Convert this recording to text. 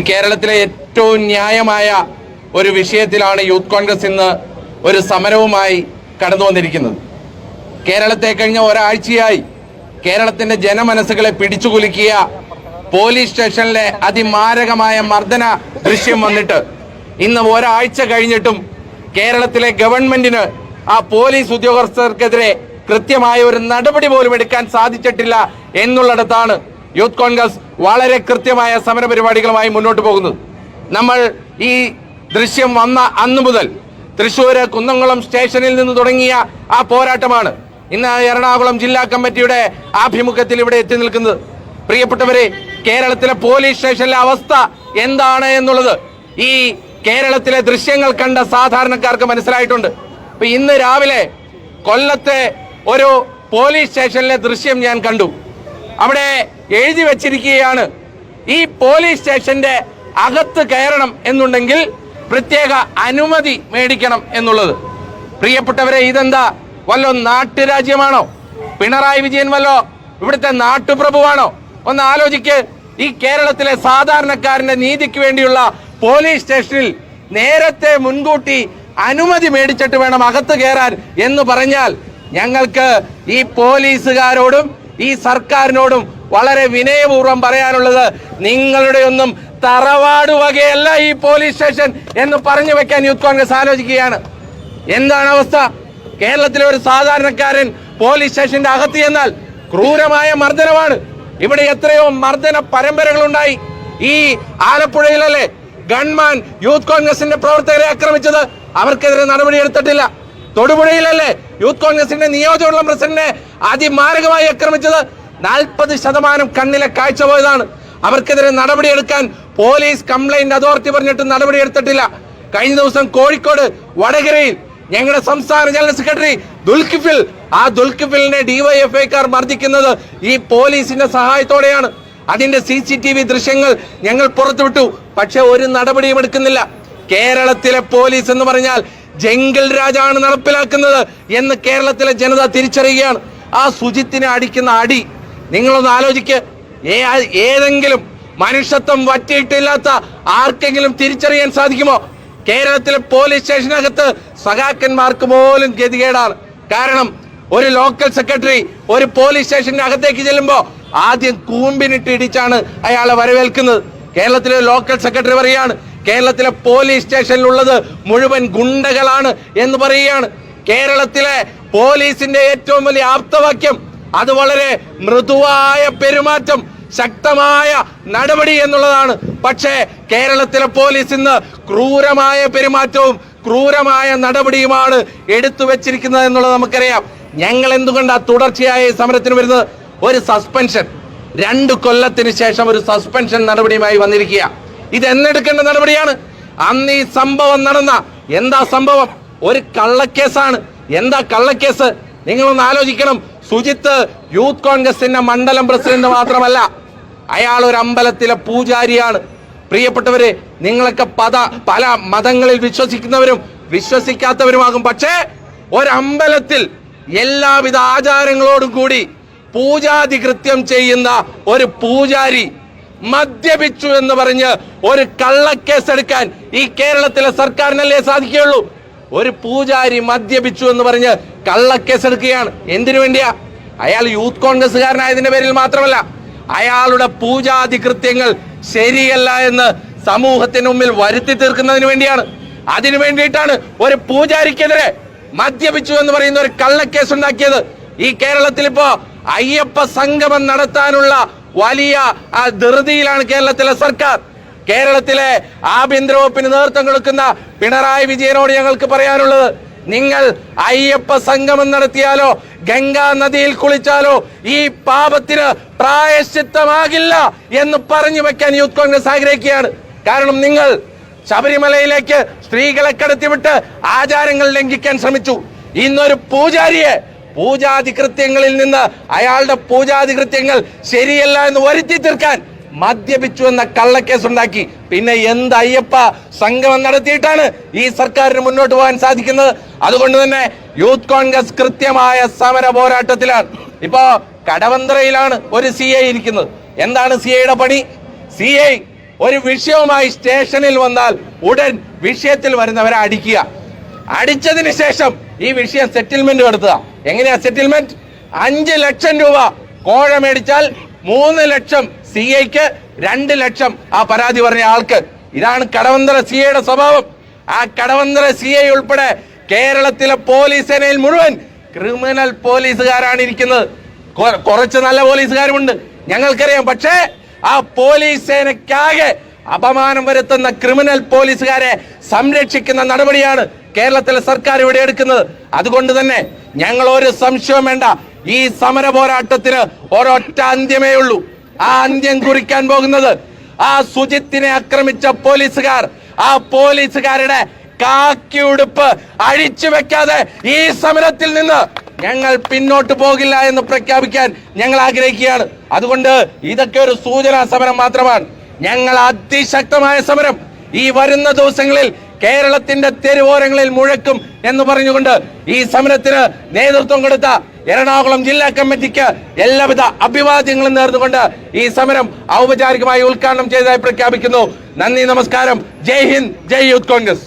ഈ കേരളത്തിലെ ഏറ്റവും ന്യായമായ ഒരു വിഷയത്തിലാണ് യൂത്ത് കോൺഗ്രസ് ഇന്ന് ഒരു സമരവുമായി കടന്നു വന്നിരിക്കുന്നത് കേരളത്തെ കഴിഞ്ഞ ഒരാഴ്ചയായി കേരളത്തിന്റെ ജനമനസ്സുകളെ പിടിച്ചുകുലുക്കിയ പോലീസ് സ്റ്റേഷനിലെ അതിമാരകമായ മർദ്ദന ദൃശ്യം വന്നിട്ട് ഇന്ന് ഒരാഴ്ച കഴിഞ്ഞിട്ടും കേരളത്തിലെ ഗവൺമെന്റിന് ആ പോലീസ് ഉദ്യോഗസ്ഥർക്കെതിരെ കൃത്യമായ ഒരു നടപടി പോലും എടുക്കാൻ സാധിച്ചിട്ടില്ല എന്നുള്ളിടത്താണ് യൂത്ത് കോൺഗ്രസ് വളരെ കൃത്യമായ സമരപരിപാടികളുമായി മുന്നോട്ട് പോകുന്നത്. നമ്മൾ ഈ ദൃശ്യം വന്ന അന്ന് മുതൽ തൃശ്ശൂര് കുന്നംകുളം സ്റ്റേഷനിൽ നിന്ന് തുടങ്ങിയ ആ പോരാട്ടമാണ് ഇന്ന് എറണാകുളം ജില്ലാ കമ്മിറ്റിയുടെ ആഭിമുഖ്യത്തിൽ ഇവിടെ എത്തി നിൽക്കുന്നത്. പ്രിയപ്പെട്ടവരെ കേരളത്തിലെ പോലീസ് സ്റ്റേഷനിലെ അവസ്ഥ എന്താണ് എന്നുള്ളത് ഈ കേരളത്തിലെ ദൃശ്യങ്ങൾ കണ്ട സാധാരണക്കാർക്ക് മനസ്സിലായിട്ടുണ്ട്. ഇപ്പൊ ഇന്ന് രാവിലെ കൊല്ലത്തെ ഒരു പോലീസ് സ്റ്റേഷനിലെ ദൃശ്യം ഞാൻ കണ്ടു. അവിടെ എഴുതി വച്ചിരിക്കുകയാണ്. ഈ പോലീസ് സ്റ്റേഷന്റെ അകത്ത് കയറണം എന്നുണ്ടെങ്കിൽ പ്രത്യേക അനുമതി മേടിക്കണം എന്നുള്ളത്. പ്രിയപ്പെട്ടവരെ ഇതെന്താ? വല്ലോ നാട്ടുരാജ്യമാണോ? പിണറായി വിജയൻ വല്ലോ ഇവിടുത്തെ നാട്ടുപ്രഭുവാണോ? ഒന്ന് ആലോചിക്ക്. ഈ കേരളത്തിലെ സാധാരണക്കാരന്റെ നീതിക്ക് വേണ്ടിയുള്ള പോലീസ് സ്റ്റേഷനിൽ നേരത്തെ മുൻകൂട്ടി അനുമതി മേടിച്ചിട്ട് വേണം അകത്ത് കയറാൻ എന്ന് പറഞ്ഞാൽ ഞങ്ങൾക്ക് ഈ പോലീസുകാരോടും ഈ സർക്കാരിനോടും വളരെ വിനയപൂർവം പറയാനുള്ളത് നിങ്ങളുടെ ഒന്നും തറവാട് വകയല്ല ഈ പോലീസ് സ്റ്റേഷൻ എന്ന് പറഞ്ഞു വെക്കാൻ യൂത്ത് കോൺഗ്രസ് ആലോചിക്കുകയാണ്. എന്താണ് അവസ്ഥ? കേരളത്തിലെ ഒരു സാധാരണക്കാരൻ പോലീസ് സ്റ്റേഷന്റെ അകത്ത് ചെന്നാൽ ക്രൂരമായ മർദ്ദനമാണ്. ഇവിടെ എത്രയോ മർദ്ദന പരമ്പരകളുണ്ടായി. ഈ ആലപ്പുഴയിലല്ലേ ഗൺമാൻ യൂത്ത് കോൺഗ്രസിന്റെ പ്രവർത്തകരെ ആക്രമിച്ചത്? അവർക്കെതിരെ നടപടിയെടുത്തിട്ടില്ല തൊടുപുഴയിലല്ലേ യൂത്ത് കോൺഗ്രസിന്റെ നിയോജകമണ്ഡലം പ്രസിഡന്റിനെ അതിമാരകമായി ആക്രമിച്ചത്? നാൽപ്പത് ശതമാനം കണ്ണിലെ കാഴ്ച പോയതാണ്. അവർക്കെതിരെ നടപടിയെടുക്കാൻ പോലീസ് കംപ്ലൈന്റ് അതോറിറ്റി പറഞ്ഞിട്ട് നടപടിയെടുത്തിട്ടില്ല. കഴിഞ്ഞ ദിവസം കോഴിക്കോട് വടകരയിൽ ഞങ്ങളുടെ സംസ്ഥാന ജനറൽ സെക്രട്ടറി ദുൽഖിഫിൽ ആ ദുൽഖിഫിലിനെ ഡിവൈഎഫ്ഐക്കാർ മർദ്ദിക്കുന്നത് ഈ പോലീസിന്റെ സഹായത്തോടെയാണ്. അതിന്റെ സി സി ടി വി ദൃശ്യങ്ങൾ ഞങ്ങൾ പുറത്തുവിട്ടു. പക്ഷെ ഒരു നടപടിയും എടുക്കുന്നില്ല. കേരളത്തിലെ പോലീസ് എന്ന് പറഞ്ഞാൽ ജംഗിൾ രാജാണ് നടപ്പിലാക്കുന്നത് എന്ന് കേരളത്തിലെ ജനത തിരിച്ചറിയുകയാണ്. ആ സുജിത്തിനെ അടിക്കുന്ന അടി നിങ്ങളൊന്ന് ആലോചിക്ക്. ഏതെങ്കിലും മനുഷ്യത്വം വറ്റിയിട്ടില്ലാത്ത ആർക്കെങ്കിലും തിരിച്ചറിയാൻ സാധിക്കുമോ? കേരളത്തിലെ പോലീസ് സ്റ്റേഷനകത്ത് സഖാക്കന്മാർക്ക് പോലും ഗതികേടാണ്. കാരണം ഒരു ലോക്കൽ സെക്രട്ടറി ഒരു പോലീസ് സ്റ്റേഷന്റെ അകത്തേക്ക് ചെല്ലുമ്പോ ആദ്യം കൂമ്പിനിട്ട് ഇടിച്ചാണ് അയാളെ വരവേൽക്കുന്നത്. കേരളത്തിലെ ലോക്കൽ സെക്രട്ടറി പറയുകയാണ് കേരളത്തിലെ പോലീസ് സ്റ്റേഷനിലുള്ളത് മുഴുവൻ ഗുണ്ടകളാണ് എന്ന് പറയുകയാണ്. കേരളത്തിലെ പോലീസിന്റെ ഏറ്റവും വലിയ ആപ്തവാക്യം അത് വളരെ മൃദുവായ പെരുമാറ്റം ശക്തമായ നടപടി എന്നുള്ളതാണ്. പക്ഷേ കേരളത്തിലെ പോലീസ് ഇന്ന് ക്രൂരമായ പെരുമാറ്റവും ക്രൂരമായ നടപടിയുമാണ് എടുത്തു വെച്ചിരിക്കുന്നത് എന്നുള്ളത് നമുക്കറിയാം. ഞങ്ങൾ എന്തുകൊണ്ടാണ് തുടർച്ചയായ സമരത്തിന് വരുന്നത്? ഒരു സസ്പെൻഷൻ. രണ്ട് കൊല്ലത്തിന് ശേഷം ഒരു സസ്പെൻഷൻ നടപടിയുമായി വന്നിരിക്കുക. ഇത് എന്നെടുക്കേണ്ട നടപടിയാണ്. അന്ന് ഈ സംഭവം നടന്ന എന്താ സംഭവം? ഒരു കള്ളക്കേസാണ്. എന്താ കള്ളക്കേസ്? നിങ്ങളൊന്ന് ആലോചിക്കണം. സുജിത്ത് യൂത്ത് കോൺഗ്രസിന്റെ മണ്ഡലം പ്രസിഡന്റ് മാത്രമല്ല. അയാൾ ഒരു അമ്പലത്തിലെ പൂജാരിയാണ്. പ്രിയപ്പെട്ടവരെ നിങ്ങളൊക്കെ പദ പല മതങ്ങളിൽ വിശ്വസിക്കുന്നവരും വിശ്വസിക്കാത്തവരുമാകും. പക്ഷേ ഒരമ്പലത്തിൽ എല്ലാവിധ ആചാരങ്ങളോടും കൂടി പൂജാതി കൃത്യം ചെയ്യുന്ന ഒരു പൂജാരി മദ്യപിച്ചു എന്ന് പറഞ്ഞ് ഒരു കള്ളക്കേസ് എടുക്കാൻ ഈ കേരളത്തിലെ സർക്കാരിനല്ലേ സാധിക്കുകയുള്ളൂ? ഒരു പൂജാരി മദ്യപിച്ചു എന്ന് പറഞ്ഞ് കള്ളക്കേസ് എടുക്കുകയാണ് എന്തിനു വേണ്ടിയാ? അയാൾ യൂത്ത് കോൺഗ്രസ്സുകാരനായതിന്റെ പേരിൽ മാത്രമല്ല അയാളുടെ പൂജാതി കൃത്യങ്ങൾ ശരിയല്ല എന്ന് സമൂഹത്തിന് മുമ്പിൽ വരുത്തി തീർക്കുന്നതിന് വേണ്ടിയാണ്. അതിനു വേണ്ടിയിട്ടാണ് ഒരു പൂജാരിക്കെതിരെ മദ്യപിച്ചു എന്ന് പറയുന്ന ഒരു കള്ളക്കേസ് ഉണ്ടാക്കിയത് ഈ കേരളത്തിൽ ഇപ്പോ അയ്യപ്പ സംഗമം നടത്താനുള്ള വലിയ ധൃതിയിലാണ് കേരളത്തിലെ സർക്കാർ. കേരളത്തിലെ ആഭ്യന്തര വകുപ്പിന് നേതൃത്വം കൊടുക്കുന്ന പിണറായി വിജയനോട് ഞങ്ങൾക്ക് പറയാനുള്ളത് നിങ്ങൾ അയ്യപ്പ സംഗമം നടത്തിയാലോ ഗംഗാ നദിയിൽ കുളിച്ചാലോ ഈ പാപത്തിന് പ്രായശ്ചിത്തമാകില്ല എന്ന് പറഞ്ഞു വെക്കാൻ യൂത്ത് കോൺഗ്രസ് ആഗ്രഹിക്കുകയാണ്. കാരണം നിങ്ങൾ ശബരിമലയിലേക്ക് സ്ത്രീകളെ കടത്തിവിട്ട് ആചാരങ്ങൾ ലംഘിക്കാൻ ശ്രമിച്ചു. ഇന്നൊരു പൂജാരിയെ പൂജാതി കൃത്യങ്ങളിൽ നിന്ന് അയാളുടെ പൂജാതി കൃത്യങ്ങൾ ശരിയല്ല എന്ന് വരുത്തി തീർക്കാൻ മദ്യപിച്ചു എന്ന കള്ളക്കേസ് ഉണ്ടാക്കി പിന്നെ എന്ത് അയ്യപ്പ സംഗമം നടത്തിയിട്ടാണ് ഈ സർക്കാരിന് മുന്നോട്ട് പോകാൻ സാധിക്കുന്നത്? അതുകൊണ്ട് തന്നെ യൂത്ത് കോൺഗ്രസ് കൃത്യമായ സമര പോരാട്ടത്തിലാണ്. ഇപ്പോ കടവന്ത്രയിലാണ് ഒരു സി ഐ ഇരിക്കുന്നത്. എന്താണ് സി ഐയുടെ പണി? സി ഐ ഒരു വിഷയവുമായി സ്റ്റേഷനിൽ വന്നാൽ ഉടൻ വിഷയത്തിൽ വരുന്നവരെ അടിക്കുക. അടിച്ചതിന് ശേഷം ഈ വിഷയം സെറ്റിൽമെന്റ് നടത്തുക എങ്ങനെയാ സെറ്റിൽമെന്റ്? അഞ്ച് ലക്ഷം രൂപ കോഴ മേടിച്ചാൽ മൂന്ന് ലക്ഷം സി ഐക്ക് രണ്ട് ലക്ഷം ആ പരാതി പറഞ്ഞ ആൾക്ക്. ഇതാണ് കടവന്തര സി ഐയുടെ സ്വഭാവം. ആ കടവന്തര സി ഐ ഉൾപ്പെടെ കേരളത്തിലെ പോലീസ് സേനയിൽ മുഴുവൻ ക്രിമിനൽ പോലീസുകാരാണ് ഇരിക്കുന്നത്. കുറച്ച് നല്ല പോലീസുകാരുമുണ്ട്. ഞങ്ങൾക്കറിയാം. പക്ഷേ ആ പോലീസ് സേനയ്ക്കാകെ അപമാനം വരുത്തുന്ന ക്രിമിനൽ പോലീസുകാരെ സംരക്ഷിക്കുന്ന നടപടിയാണ് കേരളത്തിലെ സർക്കാർ ഇവിടെ എടുക്കുന്നത്. അതുകൊണ്ട് തന്നെ ഞങ്ങൾ ഒരു സംശയം വേണ്ട. ഈ സമര പോരാട്ടത്തിന് ഒരൊറ്റ അന്ത്യമേ ഉള്ളൂ. ആ അന്ത്യം കുറിക്കാൻ പോകുന്നത് ആ സുജിത്തിനെ ആക്രമിച്ച പോലീസുകാർ. ആ പോലീസുകാരുടെ കാക്കി ഉടുപ്പ് അഴിച്ചു വെക്കാതെ ഈ സമരത്തിൽ നിന്ന് ഞങ്ങൾ പിന്നോട്ട് പോകില്ല എന്ന് പ്രഖ്യാപിക്കാൻ ഞങ്ങൾ ആഗ്രഹിക്കുകയാണ്. അതുകൊണ്ട് ഇതൊക്കെ ഒരു സൂചനാ സമരം മാത്രമാണ്. ഞങ്ങൾ അതിശക്തമായ സമരം ഈ വരുന്ന ദിവസങ്ങളിൽ കേരളത്തിന്റെ തെരുവോരങ്ങളിൽ മുഴക്കും എന്ന് പറഞ്ഞുകൊണ്ട് ഈ സമരത്തിന് നേതൃത്വം കൊടുത്ത എറണാകുളം ജില്ലാ കമ്മിറ്റിക്ക് എല്ലാവിധ അഭിവാദ്യങ്ങളും നേർന്നുകൊണ്ട് ഈ സമരം ഔപചാരികമായി ഉദ്ഘാടനം ചെയ്തതായി പ്രഖ്യാപിക്കുന്നു. നന്ദി നമസ്കാരം. ജയ് ഹിന്ദ് ജയ് യൂത്ത് കോൺഗ്രസ്.